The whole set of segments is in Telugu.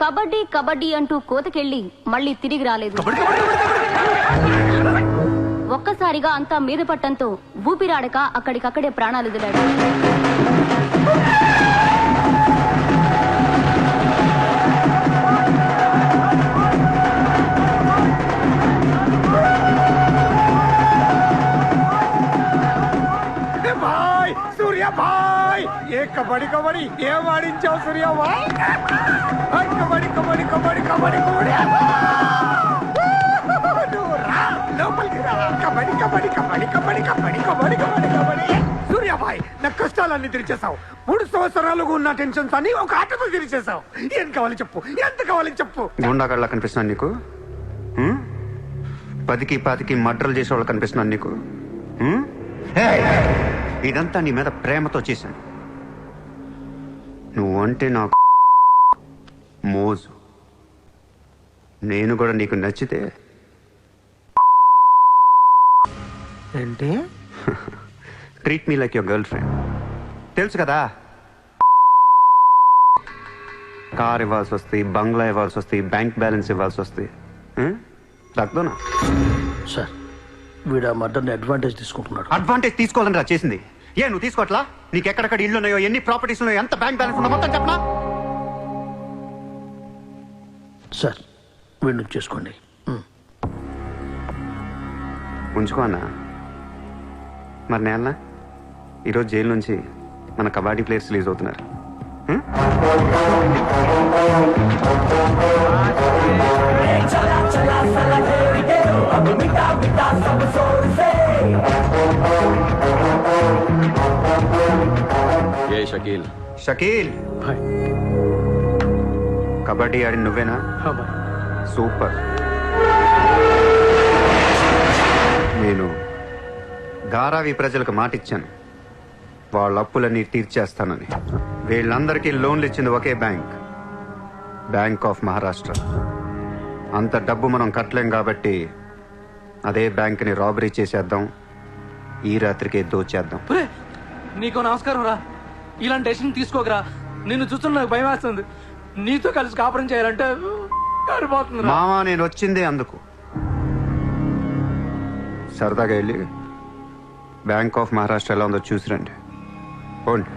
కబడ్డీ కబడ్డీ అంటూ కోతకెళ్ళి మళ్ళీ తిరిగి రాలేదు. ఒక్కసారిగా అంతా మీద పట్టంతో ఊపిరాడక అక్కడికక్కడే ప్రాణాలు వదిలాడు. ఏ సూర్య భాయ్ ఏ కబడ్డీ కబడ్డీ ఏం ఆడించావు సూర్య కబడి నువ్వు రా, లోపలికి రా. కబడ్డీ కబడ్డీ కబడ్డీ కబడ్డీ కబడ్డీ కబడ్డీ కబడ్డీ కబడ్డీ సూర్యభాయ్ నా కష్టాలన్నీ తిరిచేసావు మూడు సంవత్సరాలుగా ఉన్న టెన్షన్స్ అన్ని ఒక ఆటతో తీర్చేసావు ఏం కావాలి చెప్పు ఎంత కావాలి చెప్పు గుండాగళ్ళ కనిపిస్తున్నాను నీకు హ్మ్? పదికి పాతికి మడ్రలు చేసేవాళ్ళు కనిపిస్తున్నాను నీకు హ్మ్? ఏయ్! ఇదంతా నీ మీద ప్రేమతో చేశాను నువ్వు అంటే నాకు మోజు నేను కూడా నీకు నచ్చితే. ఏంటి? Treat me like your girl friend తెలుసు కదా? కార్ ఇవ్వాల్సి వస్తాయి బంగ్లా ఇవ్వాల్సి వస్తాయి బ్యాంక్ బ్యాలెన్స్ ఇవ్వాల్సి వస్తాయి రక్దోనా సార్ వీడు ఆ మర్డర్ని అడ్వాంటేజ్ తీసుకుంటున్నాడు. అడ్వాంటేజ్ తీసుకోవాలని రా చేసింది. ఏ నువ్వు తీసుకోవట్లా? నీకు ఎక్కడెక్కడ ఇల్లు ఉన్నాయో ఎన్ని ప్రాపర్టీస్ ఉన్నాయో ఎంత బ్యాంక్ బ్యాలెన్స్ ఉందో మొత్తం చెప్పనా? సార్ వీడిని చేసుకోండి. ఉంచుకో అన్న. మరి నేన్న ఈరోజు జైలు నుంచి మన కబడ్డీ ప్లేయర్స్ రిలీజ్ అవుతున్నారు? ఏ షకీల్? షకీల్! కబడ్డీ ఆడి నువ్వేనా? బాయ్. సూపర్. నేను ధారావి ప్రజలకు మాటిచ్చాను. వాళ్ళ అప్పులన్నీ తీర్చేస్తానని. వీళ్ళందరికీ లోన్లు ఇచ్చింది ఒకే బ్యాంక్. Bank of Maharashtra. అంత డబ్బు మనం కట్టలేం కాబట్టి అదే బ్యాంక్ని రాబరీ చేసేద్దాం. ఈ రాత్రికే దోచేద్దాం. నీకు నమస్కారం రా. ఇలాంటి డెసిషన్ తీసుకోకరా. నిన్ను చూస్తున్న నాకు భయం వేస్తుంది. నీతో కలిసి కాపురం చేయాలంటే మామా నేను వచ్చిందే అందుకు. సరదాగా వెళ్ళి బ్యాంక్ ఆఫ్ మహారాష్ట్ర ఎలా ఉందో చూసిరండి. పోండి.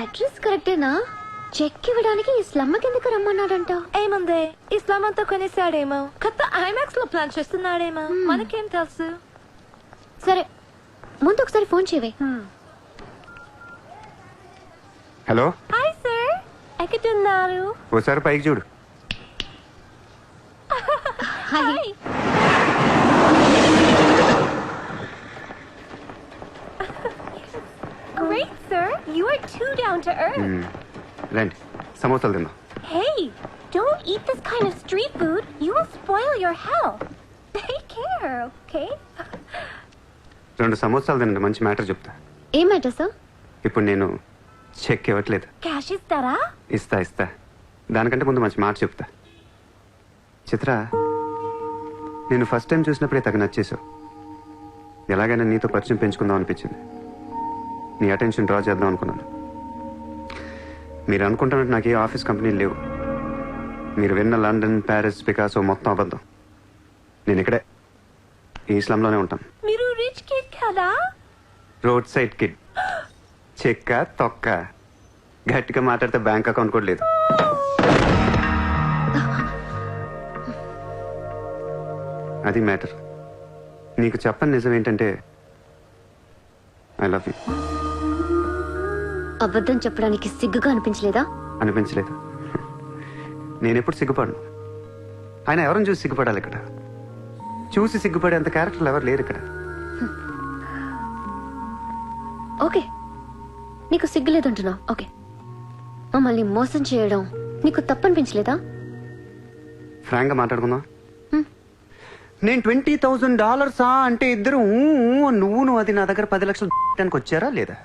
అడ్రస్ కరెక్టేనా చెక్ ఇవ్వడానికి ఈ స్లమ్ కిందకి రమ్మన్నాడంట? ఏముంది? ఇస్లాం అంతా కొనేసాడేమో. కొత్త ఐమాక్స్లో ప్లాన్ చేస్తున్నాడేమో. మనకేం తెలుసు? సరే ముందు ఒకసారి ఫోన్ చేయవే. హలో? హాయ్ సార్ ఎక్కడున్నారు? ఓసారి పైకి చూడు. Hi great sir you are too down to earth hmm. రండి. సమోసాలు తిందాం. Hey, don't eat this kind of street food. You will spoil your health. Take care, okay? రెండు సమోసాలు తినండి. మంచి మ్యాటర్ చెప్తా. ఏం మ్యాటర్ సార్ ఇప్పుడు నేను చెక్ ఇవ్వట్లేదు. is dara? ఇస్తా ఇస్తా. దానికంటే ముందు మంచి మాట చెప్తా. చిత్ర నేను ఫస్ట్ టైం చూసినప్పుడే తగ్గ నచ్చేసావు ఎలాగైనా నీతో పరిచయం పెంచుకుందాం అనిపించింది. నీ అటెన్షన్ డ్రా చేద్దాం అనుకున్నాను. మీరు అనుకుంటున్నట్టు నాకు ఏ ఆఫీస్ కంపెనీలు లేవు. మీరు విన్న లండన్ ప్యారిస్ పికాసో మొత్తం అబద్ధం. నేను ఇక్కడే ఈ ఇస్లాంలోనే ఉంటాను. మీరు రిచ్ కిడ్ కదా? రోడ్ సైడ్ కిడ్ చెక్క తొక్క? గట్టిగా మాట్లాడితే బ్యాంక్ అకౌంట్ కూడా లేదు. అది మ్యాటర్. నీకు చెప్పని నిజం ఏంటంటే ఐ లవ్ యూ అబద్ధం చెప్పడానికి సిగ్గుగా అనిపించలేదా? అనిపించలేదు. నేను ఎప్పుడు సిగ్గుపడను. ఆయన ఎవరిని చూసి సిగ్గుపడాలి ఇక్కడ? చూసి సిగ్గుపడేంత క్యారెక్టర్లు ఎవరు లేరు ఇక్కడ? ఓకే. నీకు సిగ్గులేదంటున్నావు ఓకే. మమ్మల్ని మోసం చేయడం నీకు తప్పనిపించలేదా? ఫ్రాంక్గా మాట్లాడుకుందాం. నేను ట్వంటీ థౌజండ్ డాలర్సా అంటే ఇద్దరు నువ్వు నువ్వు అది నా దగ్గర పది లక్షలు దానికి వచ్చారా లేదా?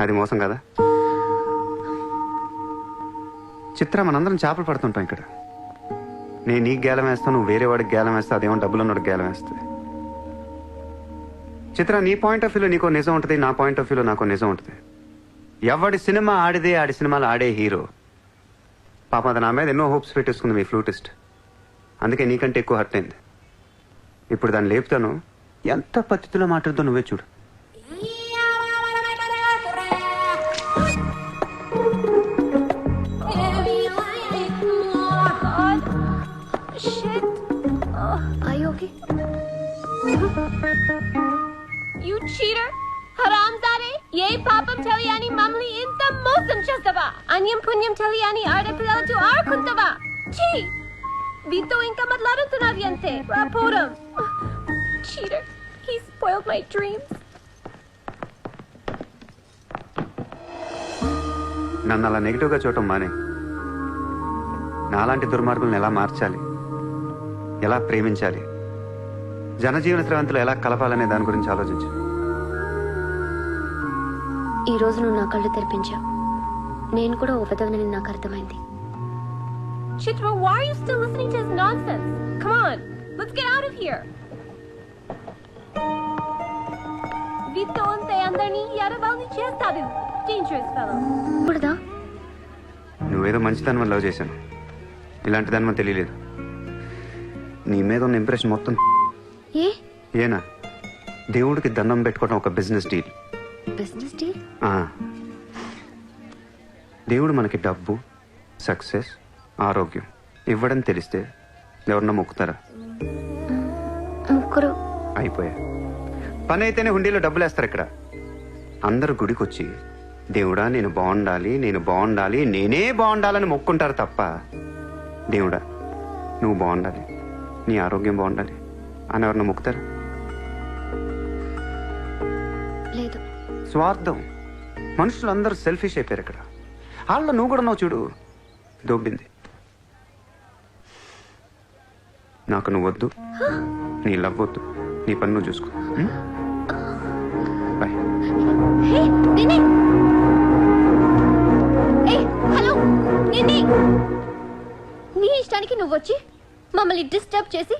అది మోసం కదా? చిత్ర మనందరం చేపలు పడుతుంటాం ఇక్కడ. నేను నీకు గేలం వేస్తాను నువ్వు వేరే వాడికి గేలం వేస్తా అదేమో డబ్బులు ఉన్నాడు గేలం వేస్తుంది చిత్ర నీ పాయింట్ ఆఫ్ వ్యూలో నీకో నిజం ఉంటుంది నా పాయింట్ ఆఫ్ వ్యూలో నాకో నిజం ఉంటుంది. ఎవడి సినిమా ఆడిదే ఆడి సినిమాలు ఆడే హీరో. పాపం అది నా మీద ఎన్నో హోప్స్ పెట్టేసుకుంది మీ ఫ్లూటిస్ట్. అందుకే నీకంటే ఎక్కువ హర్ట్ అయింది. ఇప్పుడు దాన్ని లేపుతాను. ఎంత పద్ధతిలో మాట్లాడుతో నువ్వే చూడు. Shit. ఐ ఓకే You ఏ పాపం తెలియని మమ్మల్ని ఇంత మోసం చేస్తావా? అన్యం పుణ్యం తెలియని ఆడపిల్లలతో ఆడుకుంటావా? చీ వీతో ఇంకా మాట్లాడుతున్నది అంతే. రాపోరం cheater he spoiled my dreams. నన్ను అలా నెగిటివ్గా చూడటం మానే. నాలాంటి దుర్మార్గులను ఎలా మార్చాలి? ఎలా ప్రేమించాలి? జనజీవన స్రవంతులు ఎలా కలపాలనే దాని గురించి ఆలోచించు. ఈ రోజు నువ్వు నా కళ్ళు తెరిపించావు. నేను కూడా ఓ విధవనని నాకు అర్థమైంది. Chitra, why are you still listening to his nonsense? Come on, let's get out of here. అందరినీ చేస్తాడు డేంజరస్ ఫెలో నువ్వేదో లవ్ చేశాను. ఇలాంటి దాని తెలియలేదు. నీ మీద ఉన్న ఇంప్రెషన్ మొత్తం ఏ? ఏనా? దేవుడికి దండం పెట్టుకోవడం ఒక బిజినెస్ డీల్ బిజినెస్ డీల్ ఆ. దేవుడు మనకి డబ్బు సక్సెస్ ఆరోగ్యం ఇవ్వడం తెలిస్తే ఎవరన్నా మొక్కుతారా? ముగ్గురు అయిపోయా. పని అయితేనే హుండీలో డబ్బులు వేస్తారు ఇక్కడ. అందరు గుడికి వచ్చి దేవుడా నేను బాగుండాలి నేను బాగుండాలి నేనే బాగుండాలని మొక్కుంటారు తప్ప దేవుడా నువ్వు బాగుండాలి నీ ఆరోగ్యం బాగుండాలి అని ఎవరన్నా మొక్కుతారు? స్వార్థం. మనుషులు అందరూ సెల్ఫిష్ అయిపోయారు ఇక్కడ. వాళ్ళ నువ్వు కూడా నువ్వు చూడు. దొబ్బింది. నాకు నువ్వు వద్దు నీ లవ్ వద్దు. నీ పని నువ్వు చూసుకో. బాయ్ ఏ హలో నీ ఇష్టానికి నువ్వు వచ్చి మమ్మల్ని డిస్టర్బ్ చేసి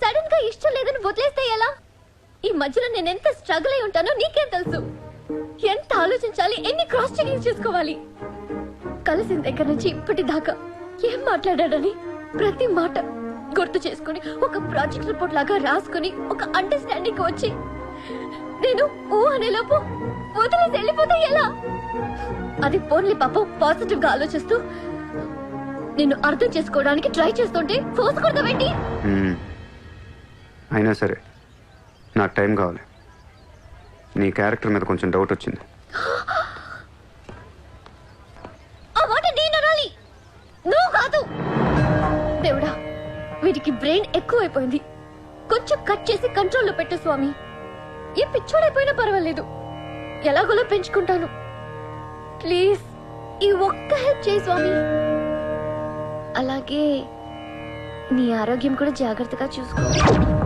సడన్గా ఇష్టం లేదని వదిలేస్తే ఎలా? ఈ మధ్యలో నేను ఎంత స్ట్రగుల్ అయి ఉంటానో నీకేం తెలుసు? ఎంత ఆలోచించాలి ఎన్ని క్రాస్ చెకింగ్ చేసుకోవాలి? కలిసిన దగ్గర నుంచి ఇప్పటి దాకా ఏం మాట్లాడాడని ప్రతి మాట గుర్తు చేసుకుని ఒక ప్రాజెక్ట్ రిపోర్ట్ లాగా రాసుకుని ఒక అండర్స్టాండింగ్ వచ్చి నేను ఊ అనేలోపు వదిలేసి వెళ్ళిపోతే ఎలా? అది పోన్లే పాపం పాజిటివ్గా ఆలోచిస్తూ నిన్ను అర్థం చేసుకోవడానికి ట్రై చేస్తుంటే ఫోర్స్ కొడతావేంటి? అయినా సరే నాకు టైం కావాలి. నీ క్యారెక్టర్ మీద కొంచెం డౌట్ వచ్చింది. ఆ నువ్వు కాదు. దేవుడా వీటికి బ్రెయిన్ ఎక్కువైపోయింది. కొంచెం కట్ చేసి కంట్రోల్లో పెట్టు స్వామి. ఏ పిచ్చోడైపోయినా పర్వాలేదు. ఎలాగోలా పెంచుకుంటాను. ప్లీజ్ ఈ ఒక్క హెల్ప్ చేయి స్వామి. అలాగే నీ ఆరోగ్యం కూడా జాగ్రత్తగా చూసుకో.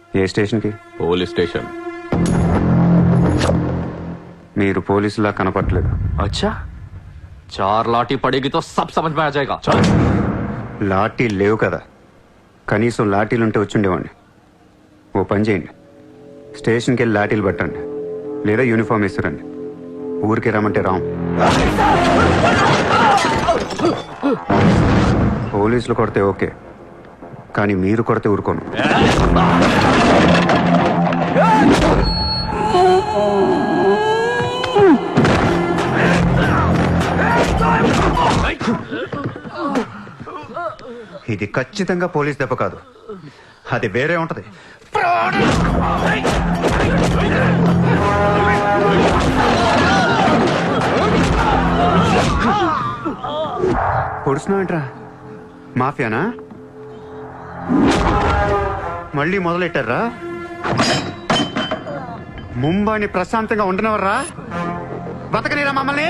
ఏ స్టేషన్కి పోలీస్ స్టేషన్ మీరు పోలీసులా కనపట్లేదు अच्छा चार लाठी पड़ेगी तो सब समझ में आ जाएगा चल లాఠీ లేవు కదా కనీసం లాఠీలు ఉంటే వచ్చుండేవాడిని ఓ పని చేయండి స్టేషన్కి వెళ్ళి లాఠీలు పట్టండి లేదా యూనిఫామ్ ఇస్తారండి ఊరికి రమ్మంటే రాం పోలీసులు కొడితే ఓకే కానీ మీరు కొడితే ఊరుకోను ఇది ఖచ్చితంగా పోలీస్ దెబ్బ కాదు. అది వేరే ఉంటది. పొడుస్తున్నావేంట్రా మాఫియానా? మళ్ళీ మొదలెట్టారా? ముంబైని ప్రశాంతంగా ఉండనవర్రా బ్రతకనీరా మమ్మల్ని?